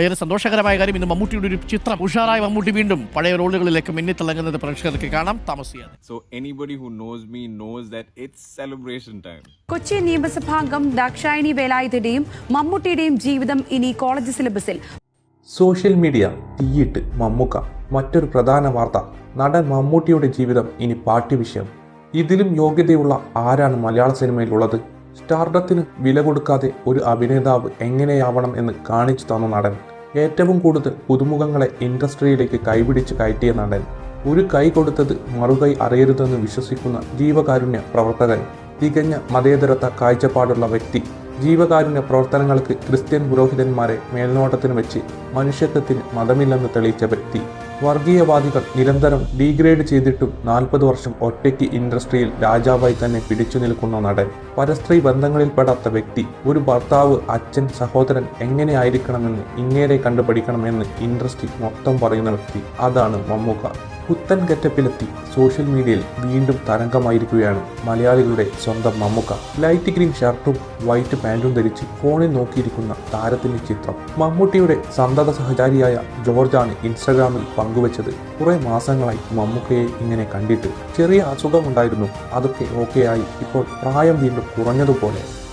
ഏറെ സന്തോഷകരമായ കാര്യം ഇന്ന് മമ്മൂട്ടിയുടെ ഒരു ചിത്രം. ഉഷാറായ മമ്മൂട്ടി വീണ്ടും പഴയ റോളുകളിലേക്ക് മിന്നിത്തിളങ്ങുന്നത് പ്രേക്ഷകർക്ക് കാണാം. താമസിയാതെ. So anybody who knows me knows that it's celebration time Kochi നിയമസഭാംഗം Dakshayani വേലായുധന്റെയും മമ്മൂട്ടിയുടെയും ജീവിതം ഇനി കോളേജ് സിലബസിൽ. സോഷ്യൽ മീഡിയ തീയിട്ട് മമ്മൂക്ക. മറ്റൊരു പ്രധാന വാർത്ത നടൻ മമ്മൂട്ടിയുടെ ജീവിതം ഇനി പാഠ്യവിഷയം. ഇതിലും യോഗ്യതയുള്ള ആരാണ് മലയാള സിനിമയിലുള്ളത്? സ്റ്റാർഡത്തിന് വില കൊടുക്കാതെ ഒരു അഭിനേതാവ് എങ്ങനെയാവണം എന്ന് കാണിച്ചു തന്ന നടൻ. ഏറ്റവും കൂടുതൽ പുതുമുഖങ്ങളെ ഇൻഡസ്ട്രിയിലേക്ക് കൈപിടിച്ച് കയറ്റിയ നടൻ. ഒരു കൈ കൊടുത്തത് മറുകൈ അറിയരുതെന്ന് വിശ്വസിക്കുന്ന ജീവകാരുണ്യ പ്രവർത്തകൻ. തികഞ്ഞ മതേതരത്ത കാഴ്ചപ്പാടുള്ള വ്യക്തി. ജീവകാരുണ്യ പ്രവർത്തനങ്ങൾക്ക് ക്രിസ്ത്യൻ പുരോഹിതന്മാരെ മേൽനോട്ടത്തിന് വെച്ച് മനുഷ്യത്വത്തിന് മതമില്ലെന്ന് തെളിയിച്ച വ്യക്തി. വർഗീയവാദികൾ നിരന്തരം ഡീഗ്രേഡ് ചെയ്തിട്ടും നാൽപ്പത് വർഷം ഒറ്റയ്ക്ക് ഇൻഡസ്ട്രിയിൽ രാജാവായി തന്നെ പിടിച്ചു നിൽക്കുന്ന നടൻ പരസ്ത്രീ ബന്ധങ്ങളിൽപ്പെടാത്ത വ്യക്തി ഒരു ഭർത്താവ് അച്ഛൻ സഹോദരൻ എങ്ങനെയായിരിക്കണമെന്ന് ഇങ്ങേരെ കണ്ടുപഠിക്കണമെന്ന് ഇൻഡസ്ട്രി മൊത്തം പറയുന്ന വ്യക്തി അതാണ് മമ്മൂക്ക. പുത്തൻ ഗെറ്റപ്പിലെത്തി. സോഷ്യൽ മീഡിയയിൽ വീണ്ടും തരംഗമായിരിക്കുകയാണ് മലയാളികളുടെ സ്വന്തം മമ്മുക്ക. ലൈറ്റ് ഗ്രീൻ ഷർട്ടും വൈറ്റ് പാന്റും ധരിച്ച് ഫോണിൽ നോക്കിയിരിക്കുന്ന താരത്തിന്റെ ചിത്രം. മമ്മൂട്ടിയുടെ സന്തത സഹചാരിയായ ജോർജാണ് ഇൻസ്റ്റഗ്രാമിൽ പങ്കുവച്ചത്. കുറെ മാസങ്ങളായി മമ്മൂക്കയെ ഇങ്ങനെ കണ്ടിട്ട് ചെറിയ അസുഖമുണ്ടായിരുന്നു. അതൊക്കെ ഓക്കെയായി. ഇപ്പോൾ പ്രായം വീണ്ടും കുറഞ്ഞതുപോലെ.